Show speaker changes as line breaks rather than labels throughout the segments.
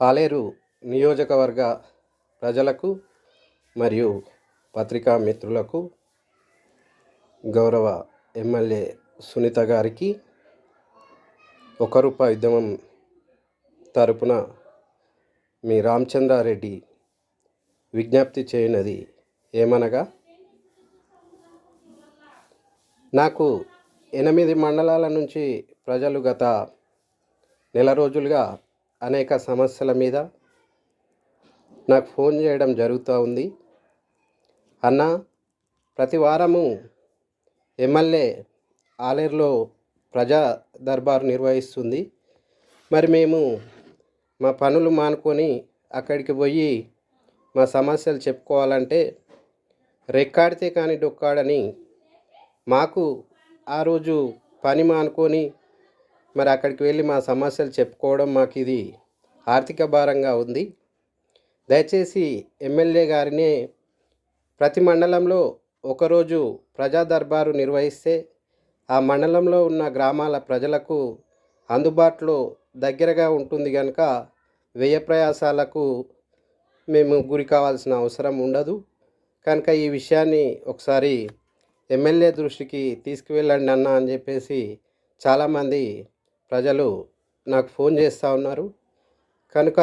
ఆలేరు నియోజకవర్గ ప్రజలకు మరియు పత్రికా మిత్రులకు గౌరవ ఎమ్మెల్యే సునీత గారికి ఒక రూపాయి ఉద్యమం తరపున మీ రామచంద్రారెడ్డి విజ్ఞప్తి చేయనది ఏమనగా? నాకు ఎనిమిది మండలాల నుంచి ప్రజలు గత నెల రోజులుగా అనేక సమస్యల మీద నాకు ఫోన్ చేయడం జరుగుతూ ఉంది. అన్న ప్రతి వారము ఎమ్మెల్యే ఆలేరులో ప్రజా దర్బారు నిర్వహిస్తుంది. మరి మేము మా పనులు మానుకొని అక్కడికి పోయి మా సమస్యలు చెప్పుకోవాలంటే రెక్కాడితే కానీ డొక్కాడని మాకు ఆ రోజు పని మానుకొని మరి అక్కడికి వెళ్ళి మా సమస్యలు చెప్పుకోవడం మాకు ఇది ఆర్థిక భారంగా ఉంది. దయచేసి ఎమ్మెల్యే గారిని ప్రతి మండలంలో ఒకరోజు ప్రజా దర్బారు నిర్వహిస్తే ఆ మండలంలో ఉన్న గ్రామాల ప్రజలకు అందుబాటులో దగ్గరగా ఉంటుంది కనుక వ్యయ ప్రయాసాలకు మేము గురి కావాల్సిన అవసరం ఉండదు. కనుక ఈ విషయాన్ని ఒకసారి ఎమ్మెల్యే దృష్టికి తీసుకువెళ్ళండి అన్న అని చెప్పేసి చాలామంది ప్రజలు నాకు ఫోన్ చేస్తూ ఉన్నారు. కనుక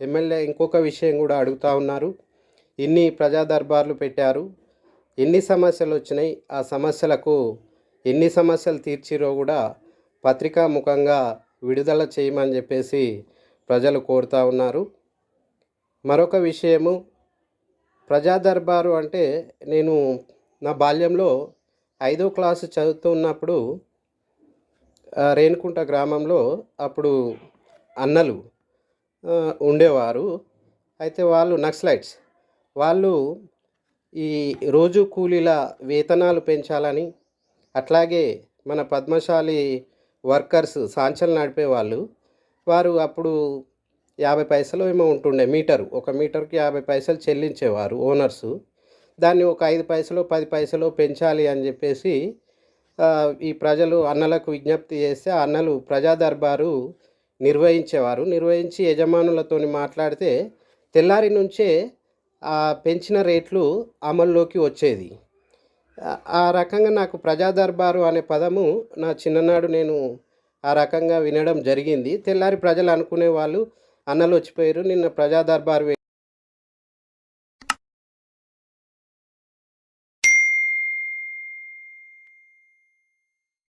ఎమ్మెల్యే ఇంకొక విషయం కూడా అడుగుతూ ఉన్నారు. ఇన్ని ప్రజా దర్బార్లు పెట్టారు. ఎన్ని సమస్యలు వచ్చినాయి? ఆ సమస్యలకు ఎన్ని సమస్యలు తీర్చిరో కూడా పత్రికా ముఖంగా విడుదల చేయమని చెప్పేసి ప్రజలు కోరుతూ ఉన్నారు. మరొక విషయము ప్రజా దర్బారు అంటే నేను నా బాల్యంలో ఐదో క్లాసు చదువుతున్నప్పుడు రేణుకుంట గ్రామంలో అప్పుడు అన్నలు ఉండేవారు. అయితే వాళ్ళు నక్సలైట్స్. వాళ్ళు ఈ రోజు కూలీల వేతనాలు పెంచాలని అట్లాగే మన పద్మశాలి వర్కర్స్ సాంచలు నడిపేవాళ్ళు వారు అప్పుడు యాభై పైసలు ఏమో ఉంటుండే మీటరు. ఒక మీటర్కి యాభై పైసలు చెల్లించేవారు ఓనర్సు. దాన్ని ఒక ఐదు పైసలు పది పైసలు పెంచాలి అని చెప్పేసి ఈ ప్రజలు అన్నలకు విజ్ఞప్తి చేస్తే అన్నలు ప్రజా దర్బారు నిర్వహించేవారు. నిర్వహించి యజమానులతో మాట్లాడితే తెల్లారి నుంచే పెంచిన రేట్లు అమల్లోకి వచ్చేది. ఆ- ఆ రకంగా నాకు ప్రజా దర్బారు అనే పదము నా చిన్ననాడు నేను ఆ రకంగా వినడం జరిగింది. తెల్లారి ప్రజలు అనుకునే వాళ్ళు అన్నలు వచ్చిపోయారు. నిన్న ప్రజా దర్బారు